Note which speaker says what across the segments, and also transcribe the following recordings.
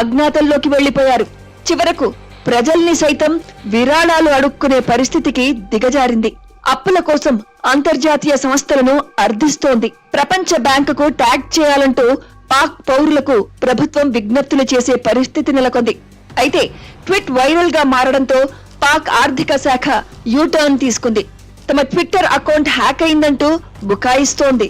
Speaker 1: అజ్ఞాతంలోకి వెళ్ళిపోయారు చివరకు ప్రజల్ని సైతం విరాళాలు అడుక్కునే పరిస్థితికి దిగజారింది. అప్పుల కోసం అంతర్జాతీయ సంస్థలను అర్థిస్తోంది. ప్రపంచ బ్యాంకుకు ట్యాగ్ చేయాలంటూ పాక్ పౌరులకు ప్రభుత్వం విజ్ఞప్తులు చేసే పరిస్థితి నెలకొంది. అయితే ట్విట్ వైరల్గా మారడంతో పాక్ ఆర్థిక శాఖ యూటర్న్ తీసుకుంది. తమ ట్విట్టర్ అకౌంట్ హ్యాక్ అయిందంటూ బుకాయిస్తోంది.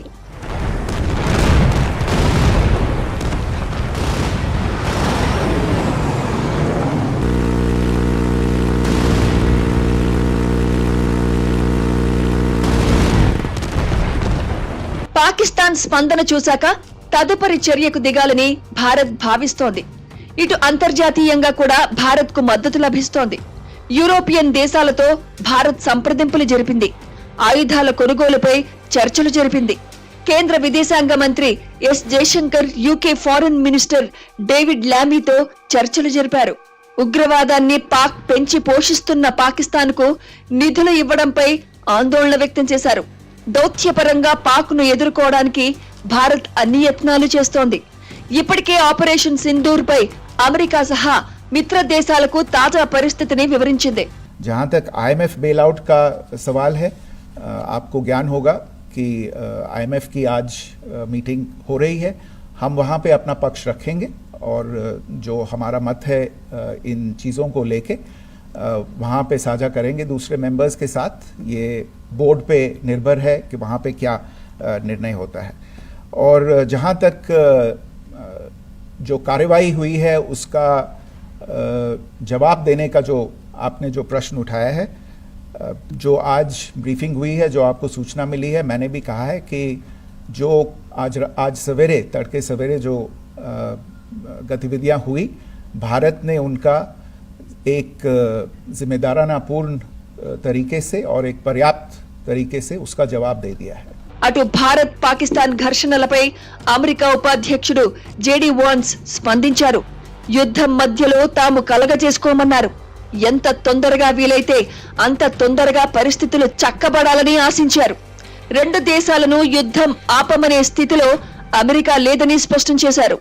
Speaker 1: పాకిస్తాన్ స్పందన చూశాక తదుపరి చర్యకు దిగాలని భారత్ భావిస్తోంది. ఇటు అంతర్జాతీయంగా కూడా భారత్కు మద్దతు లభిస్తోంది. యూరోపియన్ దేశాలతో భారత్ సంప్రదింపులు జరిపింది. ఆయుధాల కొనుగోలుపై చర్చలు జరిపింది. కేంద్ర విదేశాంగ మంత్రి S Jaishankar UK foreign minister David లామీతో చర్చలు జరిపారు. ఉగ్రవాదాన్ని పాక్ పెంచి పోషిస్తున్న పాకిస్తాన్కు నిధులు ఇవ్వడంపై ఆందోళన వ్యక్తం చేశారు. దౌత్యపరంగా పాక్ ను ఎదుర్కోవడానికి భారత్ అన్ని యత్నాలు చేస్తోంది ఇప్పటికే ఆపరేషన్ సింధూర్ పై అమెరికా సహా మిత్ర దేశాలకు తాజా పరిస్థితిని వివరించింది
Speaker 2: जहाँ तक आईएमएफ बेल आउट का सवाल है अ, आपको ज्ञान होगा कि आईएमएफ की आज अ, मीटिंग हो रही है हम वहाँ पे अपना पक्ष रखेंगे और अ, जो हमारा मत है अ, इन चीज़ों को लेके अ, वहाँ पे साझा करेंगे दूसरे मेंबर्स के साथ। ये बोर्ड पे निर्भर है कि वहाँ पे क्या निर्णय होता है। और जहाँ तक जो कार्यवाही हुई है उसका जवाब देने का जो आपने जो प्रश्न उठाया है जो आज ब्रीफिंग हुई है, जो आपको सूचना मिली है, मैंने भी कहा है कि जो आज आज सवेरे, तड़के सवेरे जो गतिविधियाँ हुई, भारत ने उनका एक अ, जिम्मेदाराना पूर्ण अ, तरीके से और एक पर्याप्त तरीके से उसका जवाब दे दिया है
Speaker 1: అటు భారత్ పాకిస్తాన్ ఘర్షణలపై అమెరికా ఉపాధ్యక్షుడు జేడీ వాన్స్ స్పందించారు యుద్ధం మధ్యలో తాము కలగజేసుకోమన్నారు ఎంత తొందరగా వీలైతే అంత తొందరగా పరిస్థితులు చక్కబడాలని ఆశించారు రెండు దేశాలను యుద్ధం ఆపమనే స్థితిలో అమెరికా లేదని స్పష్టం చేశారు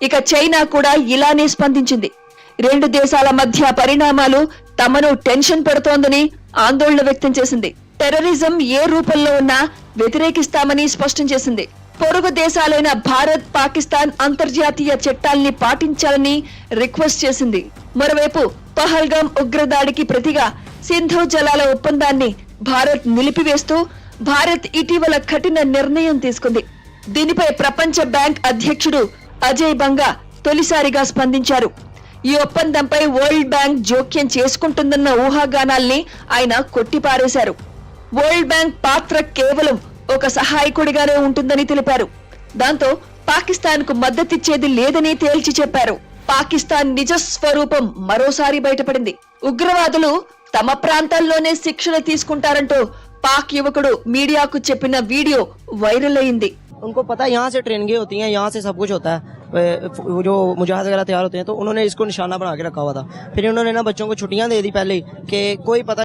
Speaker 1: ఇక చైనా కూడా ఇలానే స్పందించింది రెండు దేశాల మధ్య పరిణామాలు తమను టెన్షన్ పెడుతోందని ఆందోళన వ్యక్తం చేసింది. టెర్రరిజం ఏ రూపంలో ఉన్నా వ్యతిరేకిస్తామని స్పష్టం చేసింది. పొరుగు దేశాలైన భారత్ పాకిస్తాన్ అంతర్జాతీయ చట్టాల్ని పాటించాలని రిక్వెస్ట్ చేసింది. మరోవైపు పహల్గాం ఉగ్రదాడికి ప్రతిగా సింధు జలాల ఒప్పందాన్ని భారత్ నిలిపివేస్తూ భారత్ ఇటీవల కఠిన నిర్ణయం తీసుకుంది. దీనిపై ప్రపంచ బ్యాంక్ అధ్యక్షుడు అజయ్ బంగా తొలిసారిగా స్పందించారు. ఈ ఒప్పందంపై వరల్డ్ బ్యాంక్ జోక్యం చేసుకుంటుందన్న ఊహాగానాల్ని ఆయన కొట్టిపారేశారు వరల్డ్ బ్యాంక్ పాత్ర కేవలం ఒక సహాయకుడిగానే ఉంటుందని తెలిపారు దాంతో పాకిస్తాన్ కు మద్దతిచ్చేది లేదని తేల్చి చెప్పారు పాకిస్తాన్ నిజ స్వరూపం మరోసారి బయటపడింది ఉగ్రవాదులు తమ ప్రాంతాల్లోనే శిక్షణ తీసుకుంటారంటూ పాక్ యువకుడు మీడియాకు చెప్పిన వీడియో వైరల్ అయింది
Speaker 3: उनको पता है यहाँ से ट्रेनिंगें होती हैं यहाँ से सब कुछ होता है वे- वो जो मुजाहिद वगैरह तैयार होते हैं तो उन्होंने इसको निशाना बना के रखा हुआ था। फिर उन्होंने ना बच्चों को छुट्टियाँ दे दी पहले कि कोई पता